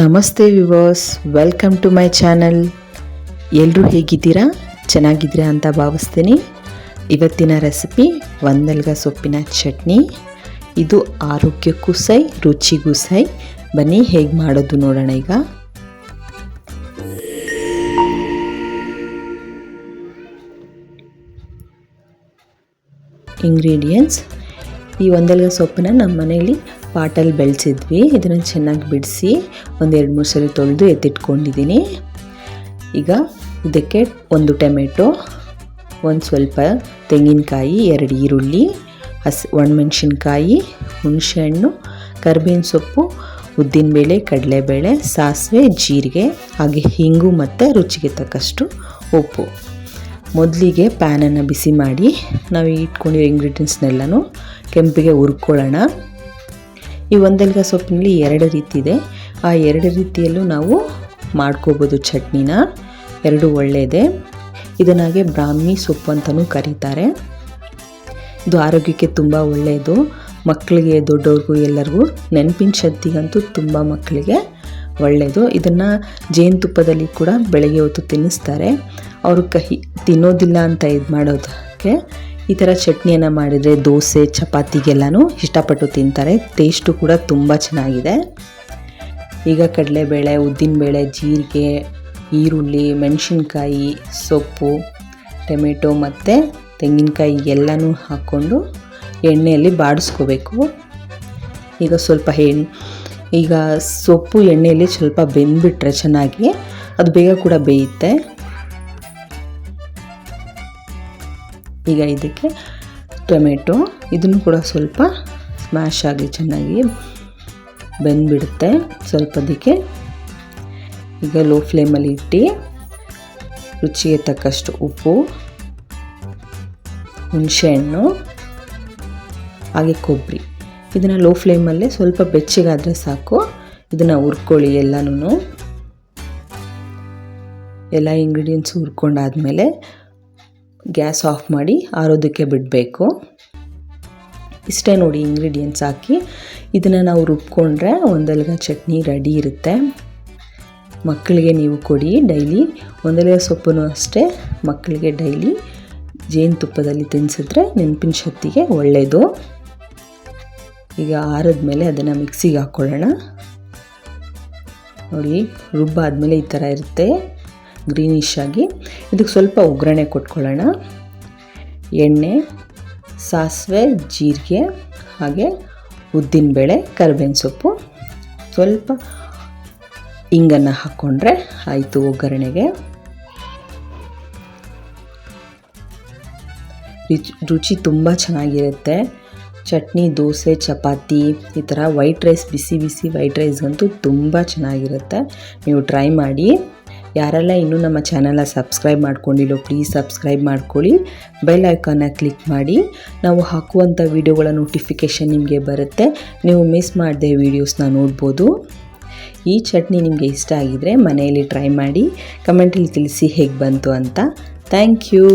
ನಮಸ್ತೆ viewers welcome to my channel ಎಲ್ಲರೂ ಹೇಗಿದ್ದೀರಾ? ಚೆನ್ನಾಗಿದ್ದೀರಾ ಅಂತ ಭಾವಿಸ್ತೀನಿ. ಇವತ್ತಿನ ರೆಸಿಪಿ ಒಂದಲ್ಗ ಸೊಪ್ಪಿನ ಚಟ್ನಿ. ಇದು ಆರೋಗ್ಯಕ್ಕೂ ಸೈ ರುಚಿಗೂ ಸೈ ಬನ್ನಿ ಹೇಗೆ ಮಾಡೋದು ನೋಡೋಣ ಈಗ. ಇಂಗ್ರೀಡಿಯೆಂಟ್ಸ್ ಈ ಒಂದಲ್ಗ ಸೊಪ್ಪನ್ನ ನಮ್ಮ ಮನೆಯಲ್ಲಿ ಪಾಟಲ್ಲಿ ಬೆಳೆಸಿದ್ವಿ. ಇದನ್ನು ಚೆನ್ನಾಗಿ ಬಿಡಿಸಿ ಒಂದು ಎರಡು ಮೂರು ಸರಿ ತೊಳೆದು ಎತ್ತಿಟ್ಕೊಂಡಿದ್ದೀನಿ ಈಗ ಇದಕ್ಕೆ ಒಂದು ಟೊಮೆಟೊ, ಒಂದು ಸ್ವಲ್ಪ ತೆಂಗಿನಕಾಯಿ, ಎರಡು ಈರುಳ್ಳಿ, ಹಸಿ, ಒಣಮೆಣ್ಸಿನ್ಕಾಯಿ, ಹುಣಸೆಹಣ್ಣು, ಕರ್ಬೇವಿನ ಸೊಪ್ಪು, ಉದ್ದಿನಬೇಳೆ, ಕಡಲೆಬೇಳೆ, ಸಾಸಿವೆ, ಜೀರಿಗೆ, ಹಾಗೆ ಹಿಂಗು ಮತ್ತು ರುಚಿಗೆ ತಕ್ಕಷ್ಟು ಉಪ್ಪು. ಮೊದಲಿಗೆ ಪ್ಯಾನನ್ನು ಬಿಸಿ ಮಾಡಿ ನಾವು ಇಟ್ಕೊಂಡಿರೋ ಇಂಗ್ರೀಡಿಯೆಂಟ್ಸ್ನೆಲ್ಲನೂ ಕೆಂಪಿಗೆ ಹುರ್ಕೊಳ್ಳೋಣ. ಈ ಒಂದೆಲ್ಗ ಸೊಪ್ಪಿನಲ್ಲಿ ಎರಡು ರೀತಿ ಇದೆ ಆ ಎರಡು ರೀತಿಯಲ್ಲೂ ನಾವು ಮಾಡ್ಕೋಬೋದು ಚಟ್ನಿನ. ಎರಡು ಒಳ್ಳೆಯದೇ. ಇದನ್ನಾಗೆ ಬ್ರಾಹ್ಮಿ ಸೊಪ್ಪು ಅಂತಲೂ ಕರೀತಾರೆ. ಇದು ಆರೋಗ್ಯಕ್ಕೆ ತುಂಬ ಒಳ್ಳೆಯದು. ಮಕ್ಕಳಿಗೆ, ದೊಡ್ಡವ್ರಿಗೂ, ಎಲ್ಲರಿಗೂ ನೆನಪಿನ ಶಕ್ತಿಗಂತೂ ತುಂಬ ಮಕ್ಕಳಿಗೆ ಒಳ್ಳೆಯದು. ಇದನ್ನು ಜೇನುತುಪ್ಪದಲ್ಲಿ ಕೂಡ ಬೆಳಗ್ಗೆ ಹೊತ್ತು ತಿನ್ನಿಸ್ತಾರೆ. ಅವರು ಕಹಿ ತಿನ್ನೋದಿಲ್ಲ ಅಂತ ಇದು ಮಾಡೋದಕ್ಕೆ ಈ ಥರ ಚಟ್ನಿಯನ್ನು ಮಾಡಿದರೆ ದೋಸೆ ಚಪಾತಿಗೆಲ್ಲನೂ ಇಷ್ಟಪಟ್ಟು ತಿಂತಾರೆ. ಟೇಸ್ಟು ಕೂಡ ತುಂಬ ಚೆನ್ನಾಗಿದೆ. ಈಗ ಕಡಲೆಬೇಳೆ, ಉದ್ದಿನಬೇಳೆ, ಜೀರಿಗೆ, ಈರುಳ್ಳಿ, ಮೆಣಸಿನ್ಕಾಯಿ, ಸೊಪ್ಪು, ಟೊಮೆಟೊ ಮತ್ತು ತೆಂಗಿನಕಾಯಿ ಎಲ್ಲನೂ ಹಾಕ್ಕೊಂಡು ಎಣ್ಣೆಯಲ್ಲಿ ಬಾಡಿಸ್ಕೋಬೇಕು. ಈಗ ಸ್ವಲ್ಪ ಎಣ್ಣೆ ಈಗ ಸೊಪ್ಪು ಎಣ್ಣೆಯಲ್ಲಿ ಸ್ವಲ್ಪ ಬೆಂದ್ಬಿಟ್ರೆ ಚೆನ್ನಾಗಿ ಅದು ಬೇಗ ಕೂಡ ಬೇಯುತ್ತೆ. ಈಗ ಇದಕ್ಕೆ ಟೊಮೆಟೊ, ಇದನ್ನು ಕೂಡ ಸ್ವಲ್ಪ ಸ್ಮ್ಯಾಶ್ ಆಗಿ ಚೆನ್ನಾಗಿ ಬೆಂದ್ಬಿಡುತ್ತೆ. ಸ್ವಲ್ಪ ಅದಕ್ಕೆ ಈಗ ಲೋ ಫ್ಲೇಮಲ್ಲಿ ಇಟ್ಟು ರುಚಿಗೆ ತಕ್ಕಷ್ಟು ಉಪ್ಪು ಹುಣಸೆಹಣ್ಣು ಹಾಗೆ ಕೊಬ್ಬರಿ. ಇದನ್ನು ಲೋ ಫ್ಲೇಮಲ್ಲೇ ಸ್ವಲ್ಪ ಬೆಚ್ಚಗಾದರೆ ಸಾಕು. ಇದನ್ನು ಹುರ್ಕೊಳ್ಳಿ ಎಲ್ಲನೂ ಎಲ್ಲ ಇಂಗ್ರೀಡಿಯೆಂಟ್ಸ್ ಹುರ್ಕೊಂಡಾದಮೇಲೆ ಗ್ಯಾಸ್ ಆಫ್ ಮಾಡಿ ಆರೋದಕ್ಕೆ ಬಿಡಬೇಕು. ಇಷ್ಟೇ ನೋಡಿ ಇಂಗ್ರೀಡಿಯೆಂಟ್ಸ್ ಹಾಕಿ. ಇದನ್ನು ನಾವು ರುಬ್ಕೊಂಡ್ರೆ ಒಂದಲ್ಗ ಚಟ್ನಿ ರೆಡಿ ಇರುತ್ತೆ. ಮಕ್ಕಳಿಗೆ ನೀವು ಕೊಡಿ ಡೈಲಿ ಒಂದಲ್ಗ ಸೊಪ್ಪು ಅಷ್ಟೇ ಮಕ್ಕಳಿಗೆ ಡೈಲಿ ಜೇನುತುಪ್ಪದಲ್ಲಿ ತಿನ್ನಿಸಿದ್ರೆ ನೆನಪಿನ ಶಕ್ತಿಗೆ ಒಳ್ಳೆಯದು ಈಗ ಆರಿದ್ಮೇಲೆ ಅದನ್ನು ಮಿಕ್ಸಿಗೆ ಹಾಕ್ಕೊಳ್ಳೋಣ ನೋಡಿ, ರುಬ್ಬಾದಮೇಲೆ ಈ ಥರ ಇರುತ್ತೆ. ಗ್ರೀನಿಶ್ ಆಗಿ, ಇದಕ್ಕೆ ಸ್ವಲ್ಪ ಒಗ್ಗರಣೆ ಕೊಟ್ಕೊಳ್ಳೋಣ. ಎಣ್ಣೆ, ಸಾಸಿವೆ, ಜೀರಿಗೆ, ಹಾಗೆ ಉದ್ದಿನಬೇಳೆ, ಕರಿಬೇವಿನ ಸೊಪ್ಪು. ಸ್ವಲ್ಪ ಹಿಂಗನ್ನು ಹಾಕ್ಕೊಂಡ್ರೆ ಆಯಿತು ಒಗ್ಗರಣೆಗೆ. ರುಚಿ ರುಚಿ ತುಂಬ ಚೆನ್ನಾಗಿರುತ್ತೆ. ಚಟ್ನಿ, ದೋಸೆ, ಚಪಾತಿ, ಈ ಥರ ವೈಟ್ ರೈಸ್, ಬಿಸಿ ಬಿಸಿ ವೈಟ್ ರೈಸ್ಗಂತೂ ತುಂಬ ಚೆನ್ನಾಗಿರುತ್ತೆ. ನೀವು ಟ್ರೈ ಮಾಡಿ. ಯಾರೆಲ್ಲ ಇನ್ನೂ ನಮ್ಮ ಚಾನಲ್ನ ಸಬ್ಸ್ಕ್ರೈಬ್ ಮಾಡ್ಕೊಂಡಿಲ್ಲೋ ಪ್ಲೀಸ್ ಸಬ್ಸ್ಕ್ರೈಬ್ ಮಾಡ್ಕೊಳ್ಳಿ. ಬೆಲ್ ಐಕಾನ್ನ ಕ್ಲಿಕ್ ಮಾಡಿ. ನಾವು ಹಾಕುವಂಥ ವೀಡಿಯೋಗಳ ನೋಟಿಫಿಕೇಷನ್ ನಿಮಗೆ ಬರುತ್ತೆ. ನೀವು ಮಿಸ್ ಮಾಡದೆ ವೀಡಿಯೋಸ್ನ ನೋಡ್ಬೋದು. ಈ ಚಟ್ನಿ ನಿಮಗೆ ಇಷ್ಟ ಆಗಿದರೆ ಮನೆಯಲ್ಲಿ ಟ್ರೈ ಮಾಡಿ. ಕಮೆಂಟಲ್ಲಿ ತಿಳಿಸಿ ಹೇಗೆ ಬಂತು ಅಂತ. Thank you.